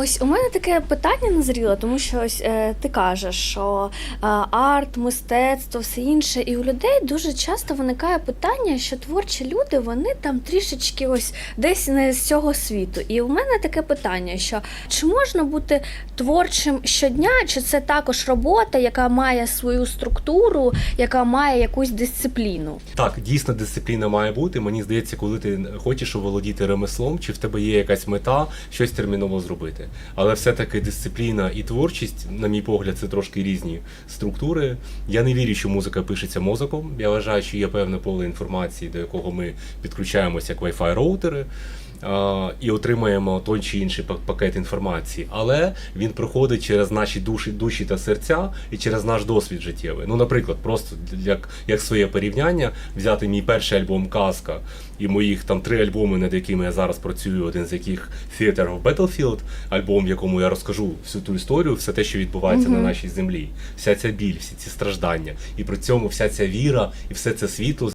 ось у мене таке питання назріло, тому що ось е, ти кажеш, що е, арт, мистецтво, все інше, і у людей дуже часто виникає питання, що творчі люди вони там трішечки ось десь не з цього світу. І у мене таке питання: що чи можна бути творчим щодня, чи це також робота, яка має свою структуру, яка має якусь дисципліну? Так, дійсно дисципліна має бути. Мені здається, коли ти хочеш оволодіти ремеслом, чи в тебе є якась мета щось терміново зробити. Але все-таки дисципліна і творчість, на мій погляд, це трошки різні структури. Я не вірю, що музика пишеться мозоком. Я вважаю, що є певне поле інформації, до якого ми підключаємося як Wi-Fi роутери. А, І отримаємо той чи інший пак- пакет інформації, але він проходить через наші душі, душі та серця і через наш досвід життєвий. Ну, наприклад, просто як, як своє порівняння, взяти мій перший альбом Казка і моїх там три альбоми, над якими я зараз працюю, один з яких Theater of Battlefield, альбом, в якому я розкажу всю ту історію, все те, що відбувається на нашій землі, вся ця біль, всі ці страждання, і при цьому вся ця віра і все це світло